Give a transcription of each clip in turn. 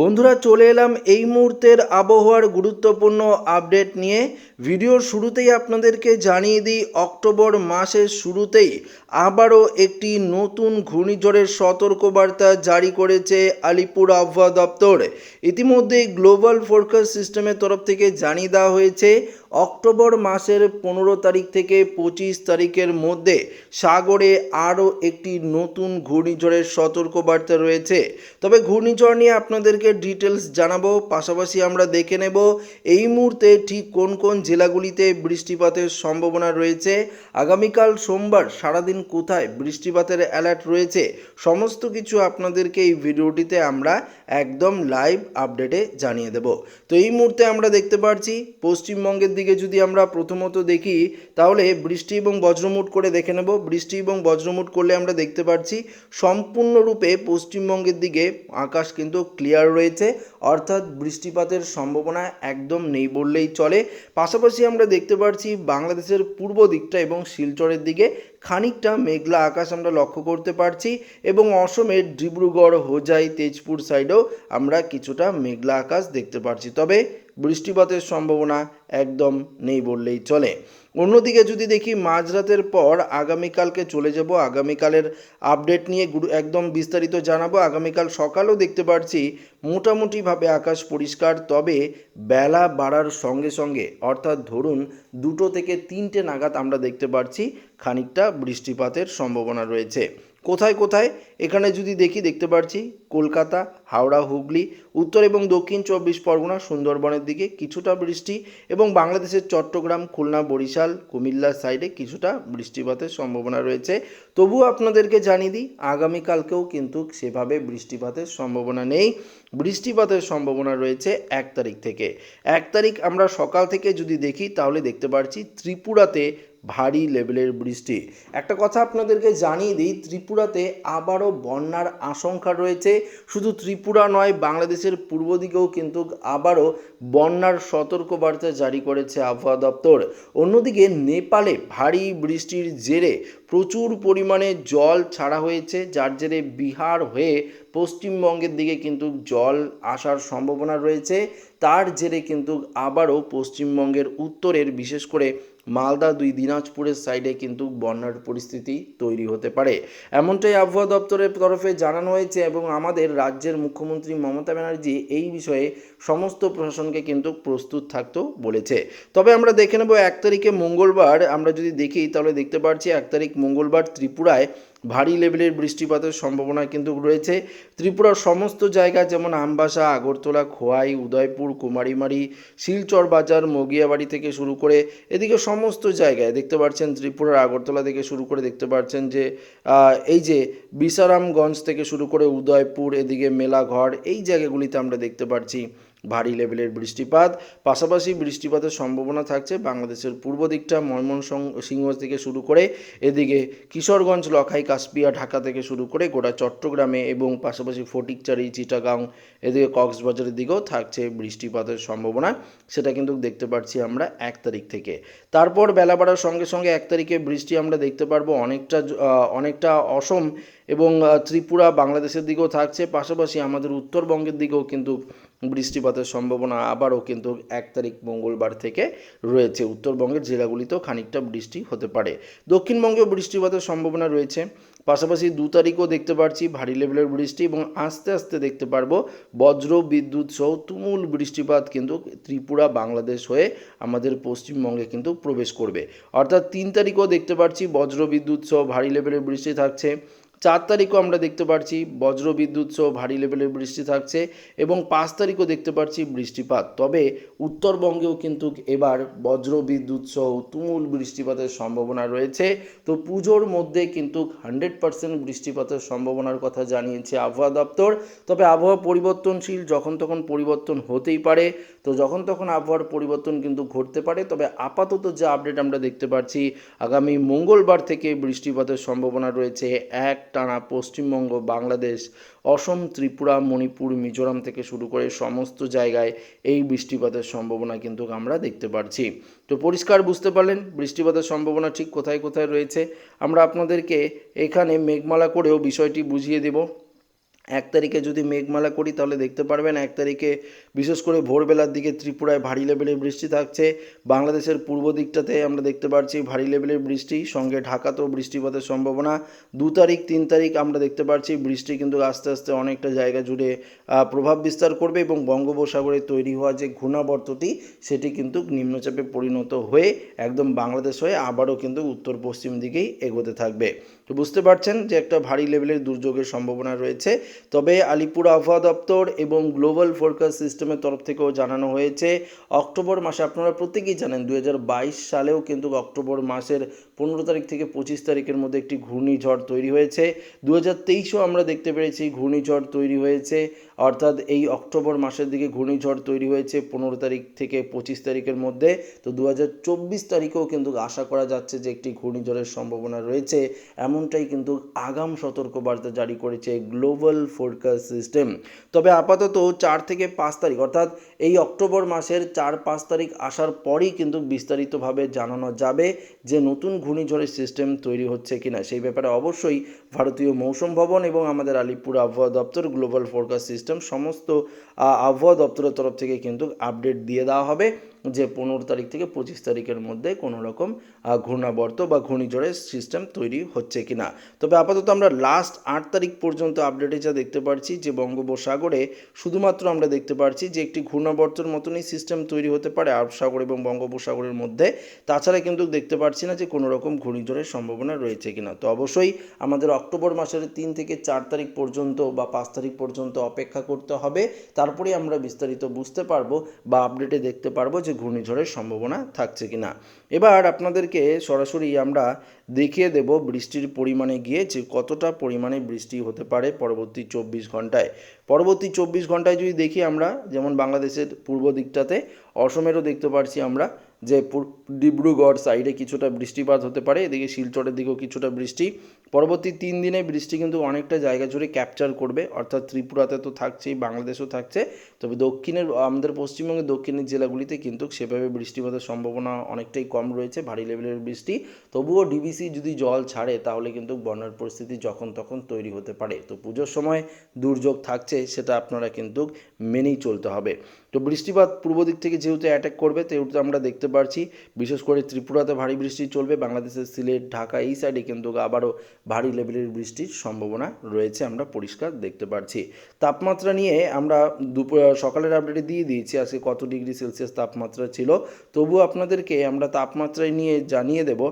বন্ধুরা, চলে এলাম এই মুহূর্তের আবহাওয়ার গুরুত্বপূর্ণ আপডেট নিয়ে। ভিডিওর শুরুতেই আপনাদেরকে জানিয়ে দিই, অক্টোবর মাসের শুরুতেই আবারও একটি নতুন ঘূর্ণিঝড়ের সতর্কবার্তা জারি করেছে আলিপুর আবহাওয়া দপ্তর। ইতিমধ্যে গ্লোবাল ফোরকাস্ট সিস্টেমের তরফ থেকে জানিয়ে দেওয়া হয়েছে অক্টোবর মাসের পনেরো তারিখ থেকে পঁচিশ তারিখের মধ্যে সাগরে আরও একটি নতুন ঘূর্ণিঝড়ের সতর্কবার্তা রয়েছে। তবে ঘূর্ণিঝড় নিয়ে আপনাদেরকে ডিটেলস জানাব, পাশাপাশি আমরা দেখে নেব এই মুহূর্তে ঠিক কোন কোন জেলাগুলিতে বৃষ্টিপাতের সম্ভাবনা রয়েছে। আগামীকাল সোমবার সারাদিন কোথায় বৃষ্টিপাতের অ্যালার্ট রয়েছে, সমস্ত কিছু আপনাদেরকে এই ভিডিওটিতে আমরা একদম লাইভ আপডেটে জানিয়ে দেব। তো এই মুহূর্তে আমরা দেখতে পাচ্ছি পশ্চিমবঙ্গের দিকে যদি আমরা প্রথমত দেখি, তাহলে বৃষ্টি এবং বজ্রমুট করে দেখে নেব। বৃষ্টি এবং বজ্রমুট করলে আমরা দেখতে পাচ্ছি সম্পূর্ণরূপে পশ্চিমবঙ্গের দিকে আকাশ কিন্তু ক্লিয়ার রয়েছে। অর্থাৎ বৃষ্টিপাতের সম্ভাবনা একদম নেই বললেই চলে। পাশাপাশি আমরা দেখতে পাচ্ছি বাংলাদেশের পূর্ব দিকটা এবং শিলচরের দিকে খানিকটা মেঘলা আকাশ আমরা লক্ষ্য করতে পারছি এবং অসমের ডিব্রুগড়, হোজাই, তেজপুর সাইডেও আমরা কিছুটা মেঘলা আকাশ দেখতে পাচ্ছি তবে বৃষ্টিপাতের সম্ভাবনা একদম নেই বললেই চলে। অন্যদিকে যদি দেখি মাঝরাতের পর আগামীকালকে চলে যাব, আগামীকালের আপডেট নিয়ে গুরু একদম বিস্তারিত জানাব। আগামীকাল সকালেও দেখতে পাচ্ছি মোটামুটিভাবে আকাশ পরিষ্কার, তবে বেলা বাড়ার সঙ্গে সঙ্গে, অর্থাৎ ধরুন দুটো থেকে তিনটে নাগাদ আমরা দেখতে পাচ্ছি খানিকটা বৃষ্টিপাতের সম্ভাবনা রয়েছে। কোথায় কোথায়? এখানে যদি দেখি, দেখতে পাচ্ছি কলকাতা হাওড়া, হুগলি, উত্তর এবং দক্ষিণ চব্বিশ পরগনা, সুন্দরবনের দিকে কিছুটা বৃষ্টি এবং বাংলাদেশের চট্টগ্রাম, খুলনা, বরিশাল, কুমিল্লার সাইডে কিছুটা বৃষ্টিপাতের সম্ভাবনা রয়েছে। তবুও আপনাদেরকে জানিয়ে দিই, আগামীকালকেও কিন্তু সেভাবে বৃষ্টিপাতের সম্ভাবনা নেই। বৃষ্টিপাতের সম্ভাবনা রয়েছে এক তারিখ থেকে। এক তারিখ আমরা সকাল থেকে যদি দেখি, তাহলে দেখতে পাচ্ছি ত্রিপুরাতে ভারী লেভেলের বৃষ্টি। একটা কথা আপনাদেরকে জানিয়ে দিই, ত্রিপুরাতে আবারও বন্যার আশঙ্কা রয়েছে। শুধু ত্রিপুরা নয়, বাংলাদেশের পূর্ব দিকেও কিন্তু আবারও বন্যার সতর্কবার্তা জারি করেছে আবহাওয়া দপ্তর। অন্যদিকে নেপালে ভারী বৃষ্টির জেরে প্রচুর পরিমাণে জল ছাড়া হয়েছে, যার জেরে বিহার হয়ে পশ্চিমবঙ্গের দিকে কিন্তু জল আসার সম্ভাবনা রয়েছে। তার জেরে কিন্তু আবারও পশ্চিমবঙ্গের উত্তরের, বিশেষ করে মালদা দুই দিনাজপুরের সাইডে কিন্তু বন্যার পরিস্থিতি তৈরি হতে পারে। এমনটাই আবহাওয়া দপ্তরের তরফে জানানো হয়েছে এবং আমাদের রাজ্যের মুখ্যমন্ত্রী মমতা ব্যানার্জি এই বিষয়ে সমস্ত প্রশাসনকে কিন্তু প্রস্তুত থাকতেও বলেছে। তবে আমরা দেখে নেব এক তারিখে মঙ্গলবার, আমরা যদি দেখি তাহলে দেখতে পাচ্ছি এক তারিখ মঙ্গলবার ত্রিপুরায় ভারী লেভেলের বৃষ্টিপাতের সম্ভাবনা কিন্তু রয়েছে। ত্রিপুরার সমস্ত জায়গা যেমন আমবাসা, আগরতলা, খোয়াই, উদয়পুর, কুমারীমারি, শিলচর বাজার, মগিয়াবাড়ি থেকে শুরু করে এদিকে সমস্ত জায়গায় দেখতে পাচ্ছেন ত্রিপুরার আগরতলা থেকে শুরু করে দেখতে পাচ্ছেন যে এই যে বিসারামগঞ্জ থেকে শুরু করে উদয়পুর, এদিকে মেলাঘর, এই জায়গাগুলিতে আমরা দেখতে পাচ্ছি ভারী লেভেলের বৃষ্টিপাত। পাশাপাশি বৃষ্টিপাতের সম্ভাবনা থাকছে বাংলাদেশের পূর্ব দিকটা ময়মনসিংহ থেকে শুরু করে এদিকে কিশোরগঞ্জ, লখাই, কাশপিয়া, ঢাকা থেকে শুরু করে গোটা চট্টগ্রামে এবং পাশাপাশি ফটিকচারি, চিটাগাং এদিকে কক্সবাজারের দিকেও থাকছে বৃষ্টিপাতের সম্ভাবনা। সেটা কিন্তু দেখতে পাচ্ছি আমরা এক তারিখ থেকে। তারপর বেলা বাড়ার সঙ্গে সঙ্গে এক তারিখে বৃষ্টি আমরা দেখতে পারব অনেকটা অনেকটা অসম এবং ত্রিপুরা বাংলাদেশের দিকেও থাকছে। পাশাপাশি আমাদের উত্তরবঙ্গের দিকেও কিন্তু বৃষ্টিপাতের সম্ভাবনা আবারও কিন্তু এক তারিখ মঙ্গলবার থেকে রয়েছে। উত্তরবঙ্গের জেলাগুলিতেও খানিকটা বৃষ্টি হতে পারে। দক্ষিণবঙ্গেও বৃষ্টিপাতের সম্ভাবনা রয়েছে। পাশাপাশি দু তারিখও দেখতে পাচ্ছি ভারী লেভেলের বৃষ্টি এবং আস্তে আস্তে দেখতে পারব বজ্র, বিদ্যুৎ সহ তুমুল বৃষ্টিপাত কিন্তু ত্রিপুরা, বাংলাদেশ হয়ে আমাদের পশ্চিমবঙ্গে কিন্তু প্রবেশ করবে। অর্থাৎ তিন তারিখও দেখতে পাচ্ছি বজ্র, বিদ্যুৎ সহ ভারী লেভেলের বৃষ্টি থাকছে। চার তারিখও আমরা দেখতে পাচ্ছি বজ্র বিদ্যুৎ সহ ভারী লেভেলের বৃষ্টি থাকছে এবং পাঁচ তারিখও দেখতে পাচ্ছি বৃষ্টিপাত। তবে উত্তরবঙ্গেও কিন্তু এবার বজ্র বিদ্যুৎ সহ তুমুল বৃষ্টিপাতের সম্ভাবনা রয়েছে। তো পুজোর মধ্যে কিন্তু হান্ড্রেড পার্সেন্ট বৃষ্টিপাতের সম্ভাবনার কথা জানিয়েছে আবহাওয়া দপ্তর। তবে আবহাওয়া পরিবর্তনশীল যখন তখন পরিবর্তন হতেই পারে। তো যখন তখন আবহাওয়ার পরিবর্তন কিন্তু ঘটতে পারে। তবে আপাতত যে আপডেট আমরা দেখতে পাচ্ছি আগামী মঙ্গলবার থেকে বৃষ্টিপাতের সম্ভাবনা রয়েছে এক টানা পশ্চিমবঙ্গ, বাংলাদেশ, অসম, ত্রিপুরা, মণিপুর, মিজোরাম থেকে শুরু করে সমস্ত জায়গায় এই বৃষ্টিপাতের সম্ভাবনা কিন্তু আমরা দেখতে পারছি। তো পরিষ্কার বুঝতে পারলেন বৃষ্টিপাতের সম্ভাবনা ঠিক কোথায় কোথায় রয়েছে। আমরা আপনাদেরকে এখানে মেঘমালা করেও বিষয়টি বুঝিয়ে দেব। এক তারিখে যদি মেঘমালা করি, তাহলে দেখতে পারবেন এক তারিখে বিশেষ করে ভোরবেলার দিকে ত্রিপুরায় ভারী লেভেলের বৃষ্টি থাকছে। বাংলাদেশের পূর্ব দিকটাতে আমরা দেখতে পাচ্ছি ভারী লেভেলের বৃষ্টি, সঙ্গে ঢাকাতেও বৃষ্টিপাতের সম্ভাবনা। দু তারিখ, তিন তারিখ আমরা দেখতে পাচ্ছি বৃষ্টি কিন্তু আস্তে আস্তে অনেকটা জায়গা জুড়ে প্রভাব বিস্তার করবে এবং বঙ্গোপসাগরে তৈরি হওয়া যে ঘূর্ণাবর্তটি সেটি কিন্তু নিম্নচাপে পরিণত হয়ে একদম বাংলাদেশ হয়ে আবারও কিন্তু উত্তর পশ্চিম দিকেই এগোতে থাকবে। তো বুঝতে পারছেন যে একটা ভারী লেভেলের দুর্যোগের সম্ভাবনা রয়েছে। তবে আলিপুর আবহাওয়া দপ্তর এবং গ্লোবাল ফোরকাস্ট সিস্টেমের তরফ থেকেও জানানো হয়েছে, অক্টোবর মাসে আপনারা প্রত্যেকেই জানেন দুই হাজার বাইশ সালেও কিন্তু অক্টোবর মাসের পনেরো তারিখ থেকে পঁচিশ তারিখের মধ্যে একটি ঘূর্ণিঝড় তৈরি হয়েছে। দু হাজার তেইশেও আমরা দেখতে পেরেছি ঘূর্ণিঝড় তৈরি হয়েছে। অর্থাৎ এই অক্টোবর মাসের দিকে ঘূর্ণিঝড় তৈরি হয়েছে পনেরো তারিখ থেকে পঁচিশ তারিখের মধ্যে। তো দু হাজার চব্বিশ তারিখেও কিন্তু আশা করা যাচ্ছে যে একটি ঘূর্ণিঝড়ের সম্ভাবনা রয়েছে। এমনটাই কিন্তু আগাম সতর্কবার্তা জারি করেছে গ্লোবাল ফোরকাস্ট সিস্টেম। তবে আপাতত চার থেকে পাঁচ তারিখ, অর্থাৎ এই অক্টোবর মাসের চার পাঁচ তারিখ আসার পরই কিন্তু বিস্তারিতভাবে জানানো যাবে যে নতুন ঘূর্ণিঝড়ের সিস্টেম তৈরি হচ্ছে কিনা, সেই ব্যাপারে অবশ্যই ভারতীয় মৌসুম ভবন এবং আমাদের আলিপুর আবহাওয়া দপ্তর গ্লোবাল ফোরকাস্ট সিস্টেম সমস্ত আবহাওয়া দপ্তরের তরফ থেকে কিন্তু আপডেট দিয়ে দেওয়া হবে। যে পনেরো তারিখ থেকে পঁচিশ তারিখের মধ্যে কোনো রকম ঘূর্ণাবর্ত বা ঘূর্ণিঝড়ের সিস্টেম তৈরি হচ্ছে কি না তবে আপাতত আমরা লাস্ট আট তারিখ পর্যন্ত আপডেটে যা দেখতে পারছি, যে বঙ্গোপসাগরে শুধুমাত্র আমরা দেখতে পারছি যে একটি ঘূর্ণাবর্তর মতনই সিস্টেম তৈরি হতে পারে আরব সাগর এবং বঙ্গোপসাগরের মধ্যে। তাছাড়া কিন্তু দেখতে পারছি না যে কোনো রকম ঘূর্ণিঝড়ের সম্ভাবনা রয়েছে কিনা। তো অবশ্যই আমাদের অক্টোবর মাসের তিন থেকে চার তারিখ পর্যন্ত বা পাঁচ তারিখ পর্যন্ত অপেক্ষা করতে হবে। তারপরে আমরা বিস্তারিত বুঝতে পারব বা আপডেটে দেখতে পারব যে ঘূর্ণিঝড়ের সম্ভাবনা থাকছে কিনা। এবার আপনাদেরকে সরাসরি আমরা দেখিয়ে দেব বৃষ্টির পরিমাণে গিয়ে যে কতটা পরিমাণে বৃষ্টি হতে পারে পরবর্তী চব্বিশ ঘন্টায়। পরবর্তী চব্বিশ ঘন্টায় যদি দেখি আমরা, যেমন বাংলাদেশের পূর্ব দিকটাতে, অসমেরও দেখতে পারছি আমরা যে ডিব্রুগড় সাইডে কিছুটা বৃষ্টিপাত হতে পারে, এদিকে শিলচরের দিকেও কিছুটা বৃষ্টি। পরবর্তী তিন দিনে বৃষ্টি কিন্তু অনেকটা জায়গা জুড়ে ক্যাপচার করবে। অর্থাৎ ত্রিপুরাতে তো থাকছেই, বাংলাদেশও থাকছে। তবে দক্ষিণের, আমাদের পশ্চিমবঙ্গের দক্ষিণের জেলাগুলিতে কিন্তু সেভাবে বৃষ্টিপাতের সম্ভাবনা অনেকটাই কম রয়েছে, ভারী লেভেলের বৃষ্টি। তবুও ডিবিসি যদি জল ছাড়ে, তাহলে কিন্তু বন্যার পরিস্থিতি যখন তখন তৈরি হতে পারে। তো পুজোর সময় দুর্যোগ থাকছে, সেটা আপনারা কিন্তু মেনেই চলতে হবে। তো বৃষ্টিপাত পূর্ব দিক থেকে যেহেতু অ্যাটাক করবে সেহেতু আমরা দেখতে পারছি। বিশেষ করে ত্রিপুরাতে ভারী বৃষ্টি চলবে, বাংলাদেশের সিলেট, ঢাকা, এই সাইডে কিন্তু আবারও ভারী লেভেলের বৃষ্টির সম্ভাবনা রয়েছে, আমরা পরিষ্কার দেখতে পারছি। তাপমাত্রা নিয়ে আমরা দুপুর সকালের আপডেটে দিয়ে দিয়েছি, আজকে কত ডিগ্রি সেলসিয়াস তাপমাত্রা ছিল। তবুও আপনাদেরকে আমরা তাপমাত্রায় নিয়ে জানিয়ে দেব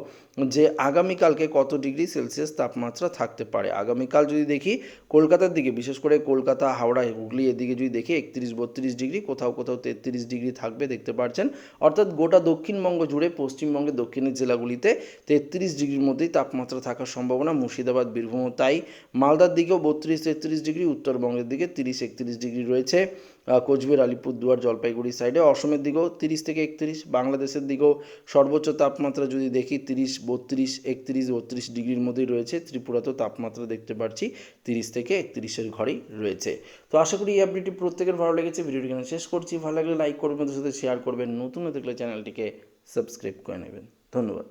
যে আগামীকালকে কত ডিগ্রি সেলসিয়াস তাপমাত্রা থাকতে পারে। আগামীকাল যদি দেখি কলকাতার দিকে, বিশেষ করে কলকাতা, হাওড়া, হুগলি, এদিকে যদি দেখি একত্রিশ, বত্রিশ ডিগ্রি, কোথাও কোথাও তেত্রিশ ডিগ্রি থাকবে দেখতে পাচ্ছেন অর্থাৎ গোটা দক্ষিণবঙ্গ জুড়ে, পশ্চিমবঙ্গের দক্ষিণের জেলাগুলিতে তেত্রিশ ডিগ্রির মধ্যেই তাপমাত্রা থাকার সম্ভাবনা মুর্শিদাবাদ, বীরভূম তাই মালদার দিকেও বত্রিশ তেত্রিশ ডিগ্রি, উত্তরবঙ্গের দিকে তিরিশ একত্রিশ ডিগ্রি রয়েছে। কোচবিহার, আলিপুরদুয়ার, জলপাইগুড়ি সাইডে অসমের দিকেও তিরিশ থেকে একত্রিশ, বাংলাদেশের দিকেও সর্বোচ্চ তাপমাত্রা যদি দেখি তিরিশ, বত্রিশ, একত্রিশ, বত্রিশ ডিগ্রির মধ্যেই রয়েছে। ত্রিপুরাতেও তাপমাত্রা দেখতে পাচ্ছি তিরিশ থেকে একত্রিশের ঘরেই রয়েছে। তো আশা করি এই আপডেটটি প্রত্যেকের ভালো লেগেছে। ভিডিওটি এখানে শেষ করছি। ভালো লাগলে লাইক করবেন ওদের সাথে শেয়ার করবেন। নতুন থাকলে চ্যানেলটিকে সাবস্ক্রাইব করে নেবেন। ধন্যবাদ।